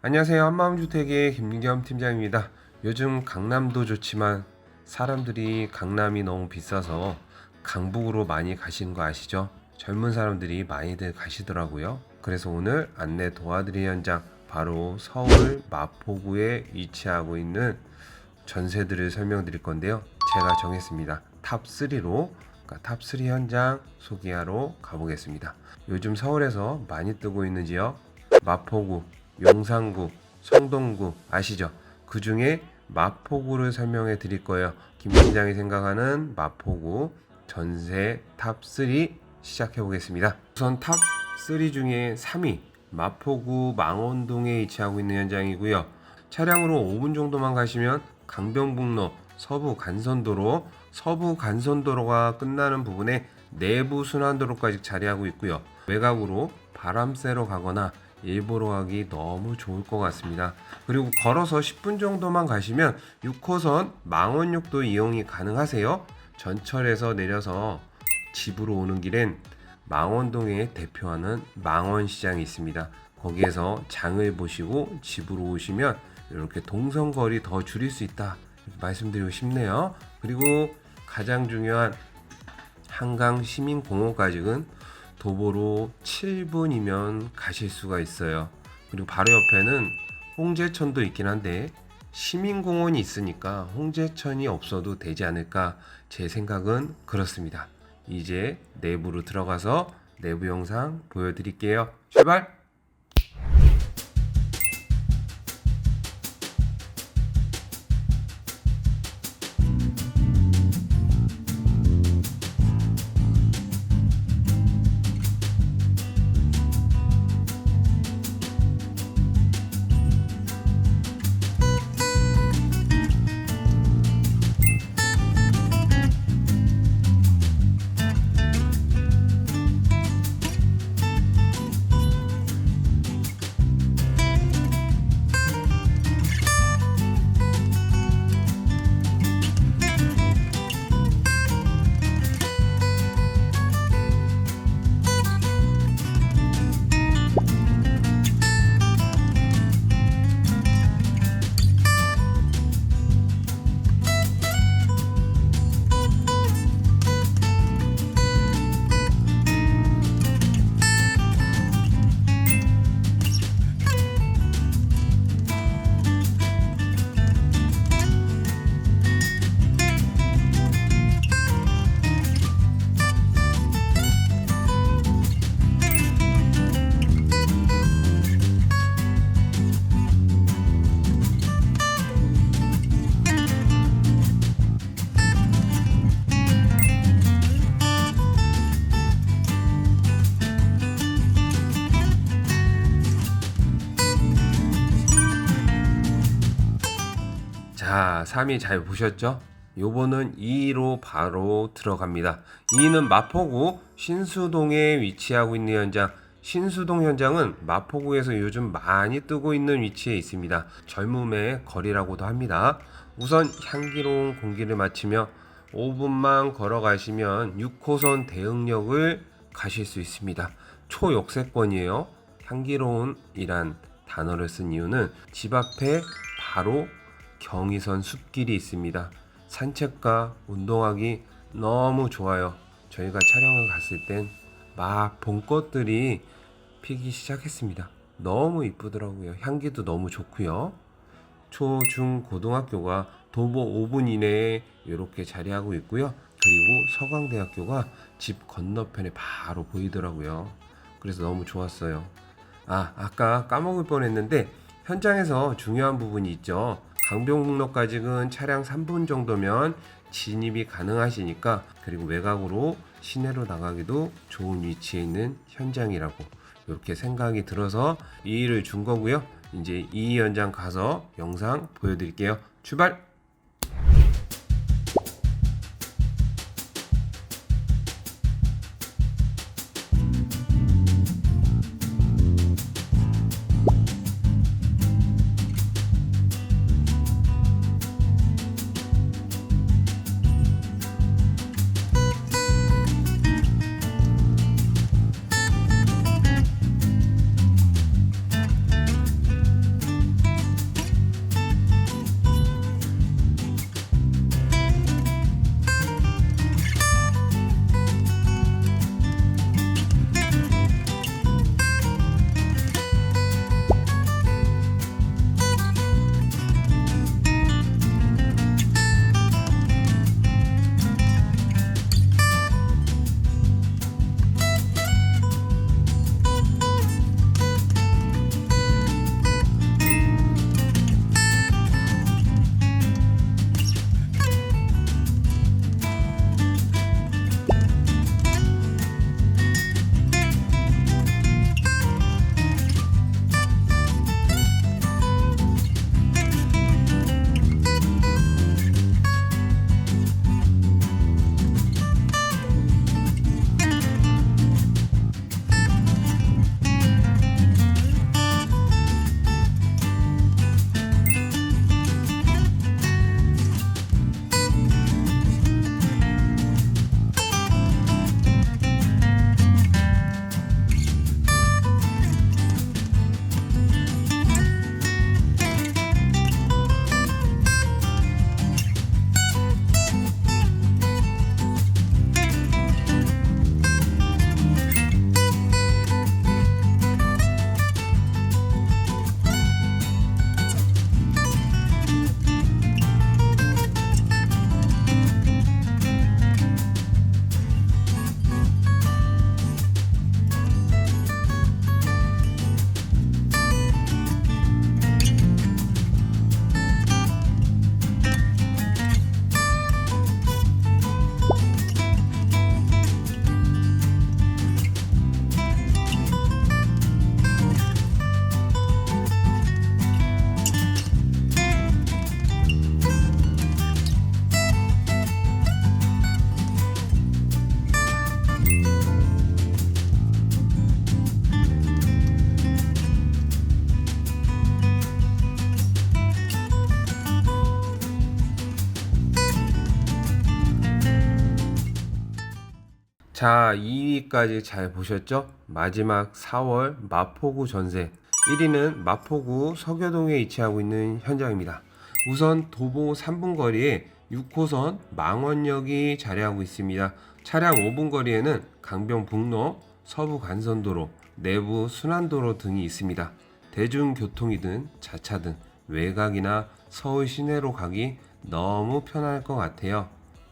안녕하세요. 한마음주택의 김민겸 팀장입니다. 요즘 강남도 좋지만 사람들이 강남이 너무 비싸서 강북으로 많이 가시는 거 아시죠? 젊은 사람들이 많이들 가시더라고요. 그래서 오늘 안내 도와드릴 현장 바로 서울 마포구에 위치하고 있는 전세들을 설명드릴 건데요. 제가 정했습니다. 탑3로 그러니까 탑3 현장 소개하러 가보겠습니다. 요즘 서울에서 많이 뜨고 있는 지역 마포구, 용산구, 성동구 아시죠? 그 중에 마포구를 설명해 드릴 거예요. 김 팀장이 생각하는 마포구 전세 탑3 시작해 보겠습니다. 우선 탑3 중에 3위 마포구 망원동에 위치하고 있는 현장이고요. 차량으로 5분 정도만 가시면 강변북로 서부 간선도로 서부 간선도로가 끝나는 부분에 내부 순환도로까지 자리하고 있고요. 외곽으로 바람 쐬러 가거나 일보러 가기 너무 좋을 것 같습니다. 그리고 걸어서 10분 정도만 가시면 6호선 망원역도 이용이 가능하세요. 전철에서 내려서 집으로 오는 길엔 망원동에 대표하는 망원시장이 있습니다. 거기에서 장을 보시고 집으로 오시면 이렇게 동선거리 더 줄일 수 있다 말씀드리고 싶네요. 그리고 가장 중요한 한강 시민공원까지는 도보로 7분이면 가실 수가 있어요. 그리고 바로 옆에는 홍제천도 있긴 한데 시민공원이 있으니까 홍제천이 없어도 되지 않을까 제 생각은 그렇습니다. 이제 내부로 들어가서 내부 영상 보여드릴게요. 출발! 자, 3위 잘 보셨죠? 요번은 2로 바로 들어갑니다. 2는 마포구 신수동에 위치하고 있는 현장. 신수동 현장은 마포구에서 요즘 많이 뜨고 있는 위치에 있습니다. 젊음의 거리라고도 합니다. 우선 향기로운 공기를 마치며 5분만 걸어가시면 6호선 대흥역을 가실 수 있습니다. 초역세권이에요. 향기로운이란 단어를 쓴 이유는 집 앞에 바로 경의선 숲길이 있습니다. 산책과 운동하기 너무 좋아요. 저희가 촬영을 갔을 땐 막 봄꽃들이 피기 시작했습니다. 너무 이쁘더라고요. 향기도 너무 좋고요. 초, 중, 고등학교가 도보 5분 이내에 이렇게 자리하고 있고요. 그리고 서강대학교가 집 건너편에 바로 보이더라고요. 그래서 너무 좋았어요. 아, 아까 까먹을 뻔했는데 현장에서 중요한 부분이 있죠. 강변북로까지는 차량 3분 정도면 진입이 가능하시니까 그리고 외곽으로 시내로 나가기도 좋은 위치에 있는 현장이라고 이렇게 생각이 들어서 이 일을 준 거고요. 이제 이 현장 가서 영상 보여드릴게요. 출발! 자, 2위까지 잘 보셨죠? 마지막 4월 마포구 전세. 1위는 마포구 서교동에 위치하고 있는 현장입니다. 우선 도보 3분 거리에 6호선 망원역이 자리하고 있습니다. 차량 5분 거리에는 강변북로, 서부 간선도로, 내부 순환도로 등이 있습니다. 대중교통이든 자차든 외곽이나 서울 시내로 가기 너무 편할 것 같아요.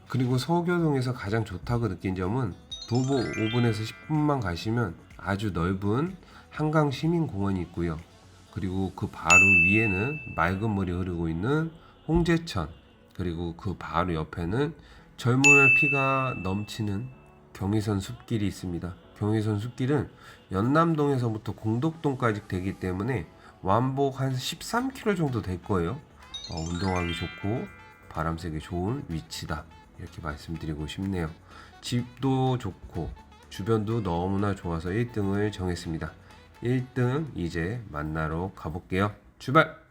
그리고 서교동에서 가장 좋다고 느낀 점은 도보 5분에서 10분만 가시면 아주 넓은 한강 시민공원이 있고요. 그리고 그 바로 위에는 맑은 물이 흐르고 있는 홍제천 그리고 그 바로 옆에는 젊음의 피가 넘치는 경의선 숲길이 있습니다. 경의선 숲길은 연남동에서부터 공덕동까지 되기 때문에 완복 한 13km 정도 될 거예요. 어, 운동하기 좋고 바람 쐬기 좋은 위치다. 이렇게 말씀드리고 싶네요. 집도 좋고 주변도 너무나 좋아서 1등을 정했습니다. 1등 이제 만나러 가볼게요. 출발!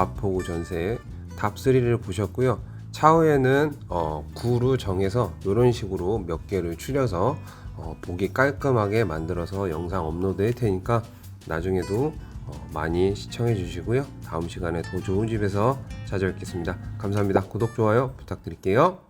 마포구 전세 답3를 보셨고요. 차후에는 어, 구로 정해서 이런 식으로 몇 개를 추려서 어, 보기 깔끔하게 만들어서 영상 업로드 할 테니까 나중에도 어, 많이 시청해 주시고요. 다음 시간에 더 좋은 집에서 찾아뵙겠습니다. 감사합니다. 구독, 좋아요 부탁드릴게요.